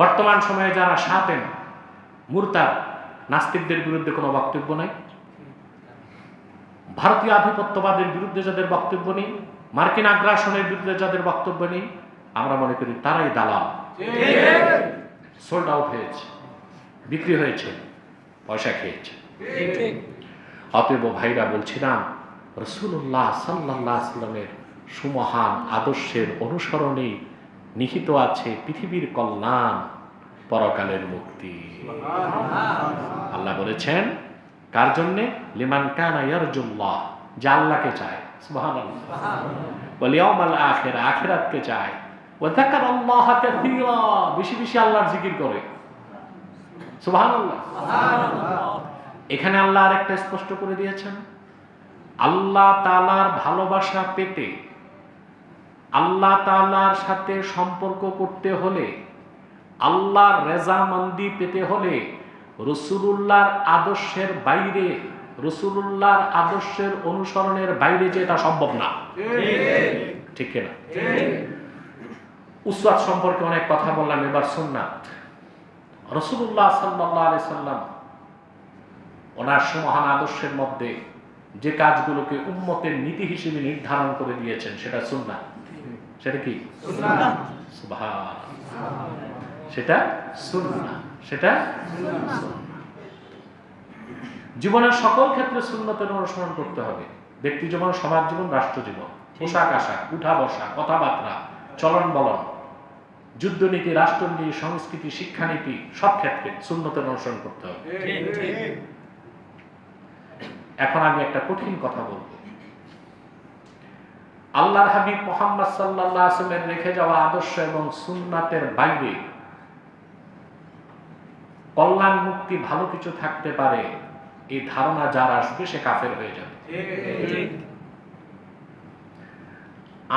বর্তমান সময়ে যারা সাতেন মুরতার নাস্তিকদের বিরুদ্ধে কোনো বক্তব্য নাই। ভারতীয় আধিপত্যবাদের বিরুদ্ধে যাদের বক্তব্য নেই, মার্কিন আগ্রাসনের বিরুদ্ধে যাদের বক্তব্য নেই, আমরা মনে করি তারাই দালাল। সোল্ড আউট হয়েছে, বিক্রি হয়েছে, পয়সা খেয়েছে। অতএব ভাইরা বলছিলাম রসুল্লাহ সাল্লাহ সাল্লামের সুমহান আদর্শের অনুসরণে নিহিত আছে পৃথিবীর কল্যাণ, পরকালের মুক্তি। আল্লাহ বলেছেন, কার জন্যে? লিমান কানা ইয়ারজুল্লাহ, যা আল্লাহকে চায়। আখির, আখিরাতকে চায়। ওয়া যাকারাল্লাহ কাসীরা, বেশি বেশি আল্লাহর জিকির করে। এখানে আল্লাহ আরেকটা স্পষ্ট করে দিয়েছেন। আল্লাহ তালার ভালোবাসা পেতে আল্লাহ তালার সাথে সম্পর্ক করতে হলে, আল্লাহর রেজামন্দি পেতে হলে, রসুলুল্লাহর আদর্শের বাইরে, রসুলুল্লাহর আদর্শের অনুসরণের বাইরে যে এটা সম্ভব না। ঠিক না উসওয়াত সম্পর্কে অনেক কথা বললাম, এবার সুন্নাত। রসুল্লাহ সাল্লাহ সাল্লাম ওনার সুমহান আদর্শের মধ্যে যে কাজগুলোকে উম্মতের নীতি হিসেবে নির্ধারণ করে দিয়েছেন, সেটা সুন্না সেটা কি? সেটা সেটা জীবনের সকল ক্ষেত্রে সুন্নতের অনুসরণ করতে হবে। ব্যক্তি জীবন সমাজ জীবন রাষ্ট্র জীবন। পোশাক আশাক উঠা বসা কথাবার্তা চলন বলন যুদ্ধনীতি রাষ্ট্রনীতি সংস্কৃতি শিক্ষানীতি সব ক্ষেত্রে সুন্নতের অনুসরণ করতে হবে। এখন আমি একটা কঠিন কথা বলব। আল্লাহর হাবিব মোহাম্মদ সাল্লাহ আসলামের রেখে যাওয়া আদর্শ এবং সুন্নাতের বাইরে কল্যাণ মুক্তি ভালো কিছু থাকতে পারে, এই ধারণা যার আসবে সে কাফের হয়ে যাবে।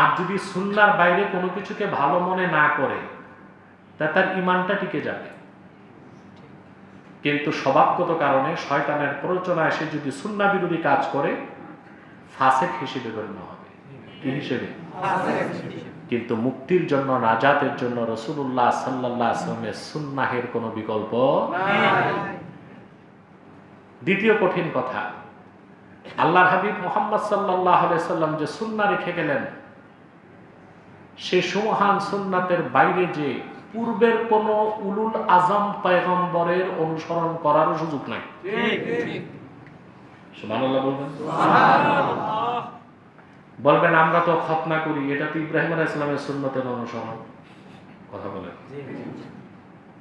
আর যদি সুন্নার বাইরে কোনো কিছুকে ভালো মনে না করে, তা তার ইমানটা টিকে যাবে। কিন্তু স্বভাবগত কারণে শয়তানের প্ররোচনায় সে যদি সুন্না বিরোধী কাজ করে, ফাসেক হিসেবে গণ্য হবে কি হিসেবে? কিন্তু মুক্তির জন্য নাজাতের জন্য রসুল্লাহ সাল্লাহ আসলামের সুন্নাহের কোনো বিকল্প দ্বিতীয় কঠিন কথা আল্লাহ হাবিব মোহাম্মদ সাল্লাহ সাল্লাম যে সুন্না রেখে গেলেন সে সুমহান সুন্নাতের বাইরে যে পূর্বের কোন উলুল আজম পয়গম্বরের অনুসরণ করার সুযোগ নাই। সুবহানাল্লাহ বলবেন? বলবেন আমরা তো খতনা করি। এটা তো ইব্রাহিম আলাহ ইসলামের সুন্নতের অনুসরণ। কথা বলেন।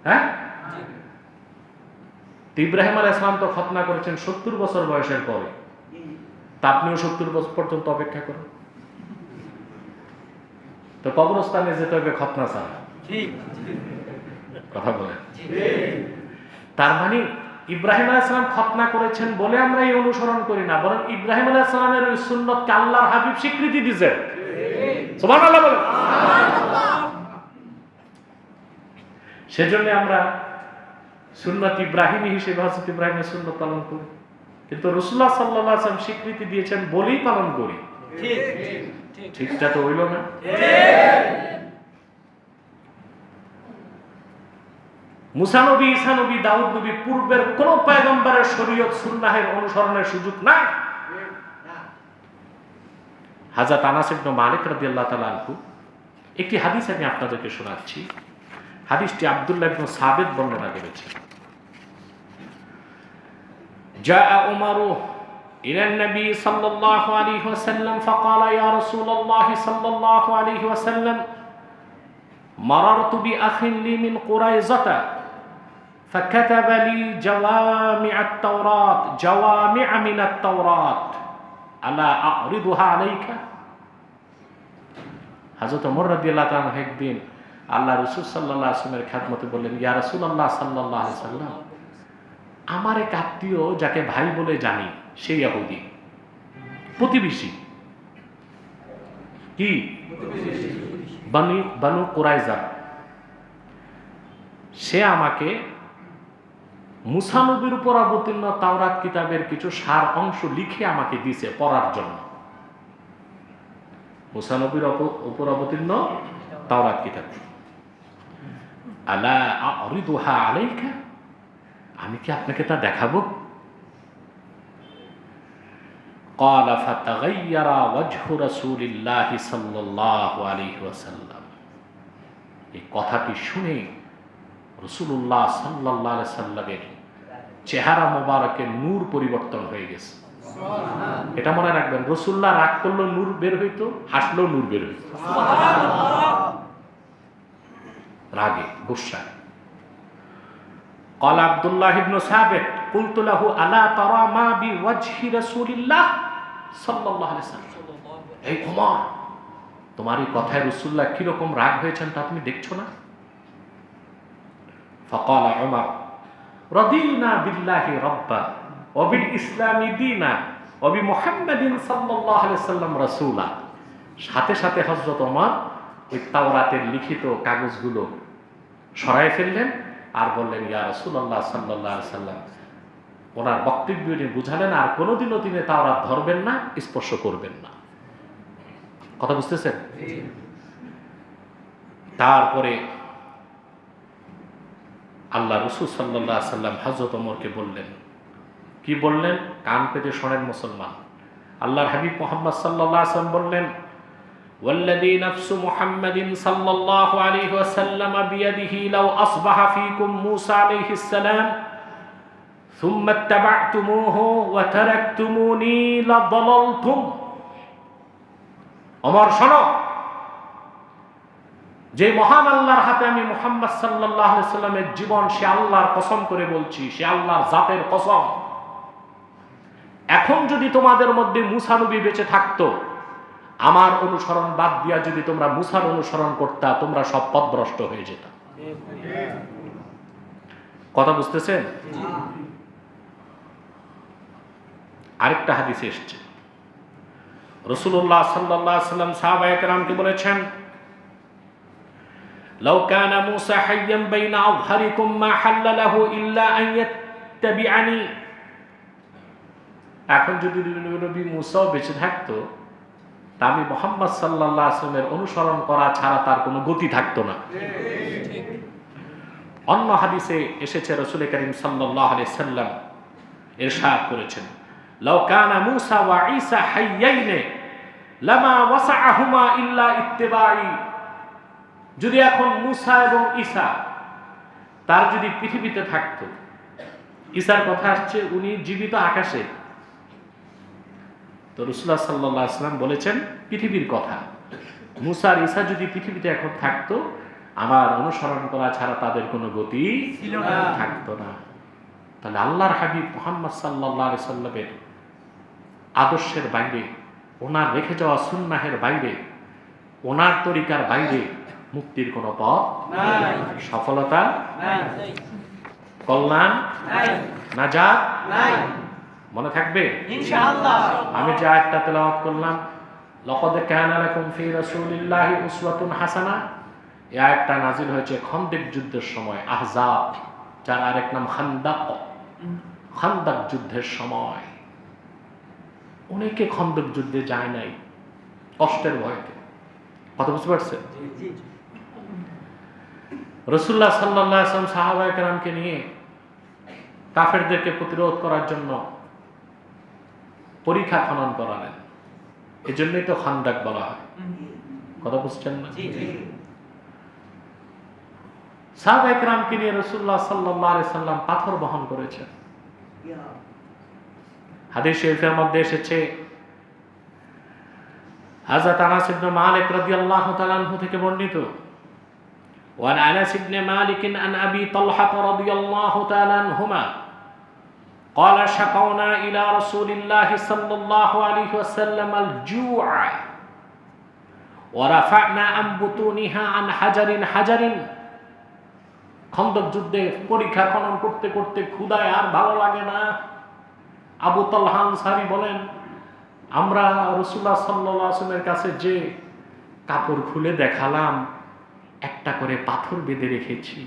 হ্যাঁ? ইব্রাহিম আলাহ ইসলাম তো খতনা করেছেন সত্তর বছর বয়সের পরে। তা আপনিও সত্তর বছর পর্যন্ত অপেক্ষা করুন। তো কবরস্থানে যেতে হবে খতনা ছাড়া। কথা বলেন। তার মানে ইব্রাহিম আলাইসালাম খতনা করেছেন বলে আমরা এই অনুসরণ করি না বরং ইব্রাহিম আলাইসালামের ওই সুন্নতকে আল্লাহর হাবিব স্বীকৃতি দিয়েছেন বলেন। সেজন্য আমরা সুন্নত ইব্রাহিম হিসেবে হজরত ইব্রাহিমের সুন্নত পালন করি। কিন্তু রসুল্লাহ সাল্লাহ আসলাম স্বীকৃতি দিয়েছেন বলেই পালন করি। ঠিকটা তো হইল না। মুসানবী ঈসানবী দাউদ নবী পূর্বের কোন পয়গম্বরের শরীয়ত সুন্নাহের অনুসরণের সুযোগ নাই হাজাত আনাস ইবনে মালিক রাদিয়াল্লাহু তাআলা আনহু একটি হাদিস আমি আপনাদেরকে শোনাচ্ছি হাদিসটি আব্দুল্লাহ ইবনে সাবিত বর্ণনা করেছেন جاء عمر إلى النبي صلى الله عليه وسلم فقال يا رسول الله صلى الله عليه وسلم مررت بأخ لي من قريظة فكتب لي جوامع التوراة جوامع من التوراة ألا أعرضها عليك হাজরত ওমর রাদিয়াল্লাহু তাআলা একদিন আল্লাহ রাসূল সাল্লাল্লাহু আলাইহি ওয়াসাল্লামের খেদমতে বললেন ইয়া রাসূলুল্লাহ সাল্লাল্লাহু আলাইহি সাল্লাম আমার এক আত্মীয় যাকে ভাই বলে জানি সেই ইহুদি প্রতিবেশী কি বানু বানু কোরাইজা সে আমাকে মুসানবীর উপর অবতীর্ণ তাওরাত কিতাবের কিছু সার অংশ লিখে আমাকে দিছে পড়ার জন্য মুসানবীর অপ- উপর অবতীর্ণ তাওরাত কিতাব আলা আরিদুহা আলাইকা আমি কি আপনাকে তা দেখাবো قال فتغير وجه رسول الله صلى الله عليه وسلم এই কথাটি শুনে রসুল্লাহ সাল্লাহ সাল্লামের চেহারা মোবারকের নূর পরিবর্তন হয়ে গেছে এটা মনে রাখবেন রসুল্লাহ রাগ করলো নূর বের হইতো হাসলেও নূর বের হইতো রাগে গুসায় قال عبد الله بن ثابت قلت له الا ترى ما بوجه رسول الله صلى الله عليه وسلم এই ওমর তোমার এই কথায় রসুল্লাহ কিরকম রাগ হয়েছেন তা তুমি দেখছো না فقال عمر রদিনা বিল্লাহি রব্বা অবিল ইসলামী দিনা অবি মোহাম্মদিন সাল্লাম রসুলা। সাথে সাথে হজরত অমর ওই তাওরাতের লিখিত কাগজগুলো সরাই ফেললেন আর বললেন ইয়া রসুল্লাহ সাল্লাহ সাল্লাম ওনার বক্তব্য উনি বুঝালেন আর কোনোদিনও তিনি তাওরাত ধরবেন না স্পর্শ করবেন না। কথা বুঝতেছেন? তারপরে আল্লাহ রসুল সাল্লাহ সাল্লাম হজরত ওমরকে বললেন কি বললেন কান পেতে শোনেন মুসলমান আল্লাহর হাবিব মোহাম্মদ সাল্লাহ আসলাম বললেন والذي نفس محمد صلى الله عليه وسلم بيده لو أصبح فيكم موسى عليه السلام ثم اتبعتموه وتركتموني لضللتم অমর শোনো যে মহান আল্লাহর হাতে আমি মোহাম্মদ সাল্লাহ সাল্লামের জীবন, সে আল্লাহর কসম করে বলছি, সে আল্লাহর জাতের কসম। এখন যদি তোমাদের মধ্যে মুসানবী বেঁচে থাকতো, আমার অনুসরণ বাদ দিয়া যদি তোমরা মুসার অনুসরণ করতা, তোমরা সব পথভ্রষ্ট হয়ে যেত। কথা বুঝতেছেন? আরেকটা হাদিস এসছে। রসুল্লাহ সাল্লাহ সাল্লাম সাহাবাহামকে বলেছেন لو كان موسى حيا بين أظهركم ما حل له إلا أن يتبعني এখন যদি নবী মুসাও বেঁচে থাকতো তা আমি মোহাম্মদ সাল্লাহ আসলামের অনুসরণ করা ছাড়া তার কোনো গতি থাকতো না অন্য হাদিসে এসেছে রসুল করিম সাল্লাহ সাল্লাম এরশাদ করেছেন লাউ কানা মুসা ওয়া ঈসা হাইয়াইনে লামা ওয়াসাআহুমা ইল্লা ইত্তিবাই যদি এখন মুসা এবং ঈসা তার যদি পৃথিবীতে থাকতো ঈসার কথা আসছে উনি জীবিত আকাশে। তো রসুল্লাহ সাল্লাহ আসলাম বলেছেন পৃথিবীর কথা। মুসার ঈসা যদি পৃথিবীতে এখন থাকতো আমার অনুসরণ করা ছাড়া তাদের কোনো গতি ছিল না। থাকতো না। তাহলে আল্লাহর হাবিব মোহাম্মদ সাল্লাহ সাল্লামের আদর্শের বাইরে ওনার রেখে যাওয়া সুন্নাহের বাইরে ওনার তরিকার বাইরে মুক্তির কোনো পথ সফলতা কল্যাণ নাই। মনে থাকবে? আমি যে আয়াতটা তেলাওয়াত করলাম লকদ কানা লাকুম ফি রাসূলিল্লাহি উসওয়াতুন হাসানা। এই আয়াতটা নাজিল হয়েছে খন্দেক যুদ্ধের সময় আহজাব যার আরেক নাম খান্দাক। খান্দাক যুদ্ধের সময়। অনেকে খন্দক যুদ্ধে যায় নাই কষ্টের ভয়তে। কথা বুঝতে পারছেন? রসুল্লাহ সাল্লাহ আসলাম নিয়ে কাফেরদেরকে প্রতিরোধ করার জন্য পরীক্ষা খনন করালেন। এই জন্যই তো খান্দাক বলা হয়। কথা বুঝছেন না? জি একরামকে নিয়ে রসুল্লাহ সাল্লাহ সাল্লাম পাথর বহন করেছেন। হাদিস শরীফের মধ্যে এসেছে আনাস ইবনে মালিক রাদিয়াল্লাহু তাআলা থেকে বর্ণিত وعن انس بن مالك عن ابي طلحه رضي الله تعالى عنهما قال شكونا الى رسول الله صلى الله عليه وسلم الجوع ورفعنا عن بطونها عن حجر حجر খন্দক যুদ্ধে পরীক্ষা খনন করতে করতে ক্ষুদায় আর ভালো লাগে না আবু তলহান সারি বলেন আমরা রসুল্লাহ সাল্লামের কাছে যে কাপড় খুলে দেখালাম একটা করে পাথর বেঁধে রেখেছি।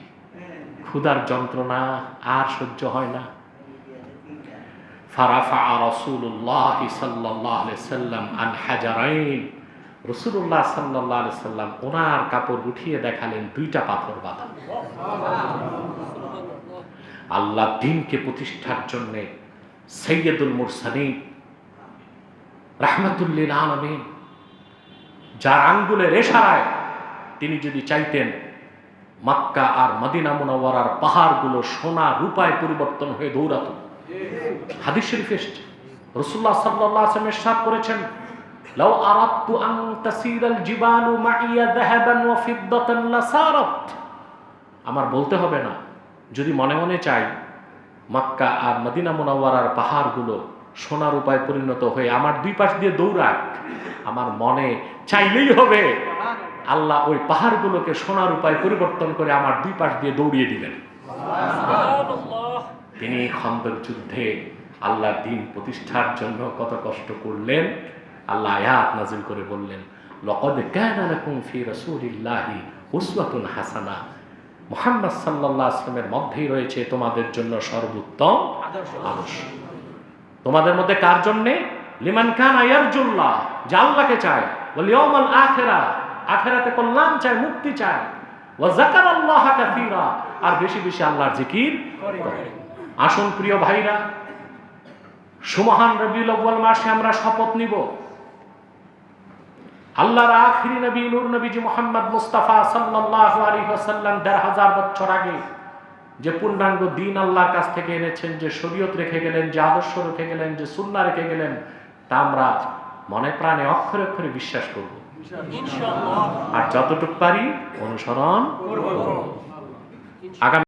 ক্ষুদার যন্ত্রণা আর সহ্য হয় না। ফারাফা রসুল্লাহ সাল্লাহ সাল্লাম আন হাজারাইন। রসুল্লাহ সাল্লাহ সাল্লাম ওনার কাপড় উঠিয়ে দেখালেন দুইটা পাথর বাঁধা। আল্লাহ দিনকে প্রতিষ্ঠার জন্যে সৈয়দুল মুরসালিন রাহমাতুল্লিল আলমিন যার আঙ্গুলের রেশারায় তিনি যদি চাইতেন, মাক্কা আর মদিনা মুনাওয়ারার পাহাড়গুলো সোনা রূপায় পরিবর্তন হয়ে দৌড়াতো। হাদিস শরীফ এসছে। রসুল্লাহ সাল্লাহ আসলাম ইরশাদ করেছেন আরাদতু আন তাসিরাল জিবালু মাইয়া যাহাবান ওয়া ফিদ্দাতান লাসারাত। আমার বলতে হবে না, যদি মনে মনে চাই, মক্কা আর মদিনা মুনাওয়ারার পাহাড়গুলো সোনার উপায় পরিণত হয়ে আমার দুই পাশ দিয়ে দৌড়াক, আমার মনে চাইলেই হবে আল্লাহ ওই পাহাড়গুলোকে সোনার উপায় পরিবর্তন করে আমার দুই পাশ দিয়ে দৌড়িয়ে দিলেন। তিনি খন্দক যুদ্ধে আল্লাহ দিন প্রতিষ্ঠার জন্য কত কষ্ট করলেন। আল্লাহ আয়াত নাজিল করে বললেন লকদ কানা ফি রাসূলিল্লাহি উসওয়াতুন হাসানা। মুহাম্মদ সাল্লাল্লাহু আলাইহি মধ্যেই রয়েছে তোমাদের জন্য সর্বোত্তম আদর্শ। তোমাদের মধ্যে কার জন্যে? লিমান কানা ইয়ারজুল্লাহ যে আল্লাহকে চায়। ওয়াল ইয়াউমাল আখিরা আখিরাতে কল্যাণ চায় মুক্তি চায় কাসীরা। আর বেশি বেশি আল্লাহর জিকির করে। আসুন প্রিয় ভাইরা সুমহান রবিউল আউয়াল মাসে আমরা শপথ নিব। আল্লাহর আখিরি নবী নূর নবীজি মোহাম্মদ মুস্তাফা সাল্লাল্লাহু আলাইহি ওয়াসাল্লাম দেড় হাজার বছর আগে যে পূর্ণাঙ্গ দিন আল্লাহর কাছ থেকে এনেছেন যে শরীয়ত রেখে গেলেন যে আদর্শ রেখে গেলেন যে সুন্না রেখে গেলেন তা আমরা মনে প্রাণে অক্ষরে অক্ষরে বিশ্বাস করব। আর যতটুকু পারি অনুসরণ করব। আগামী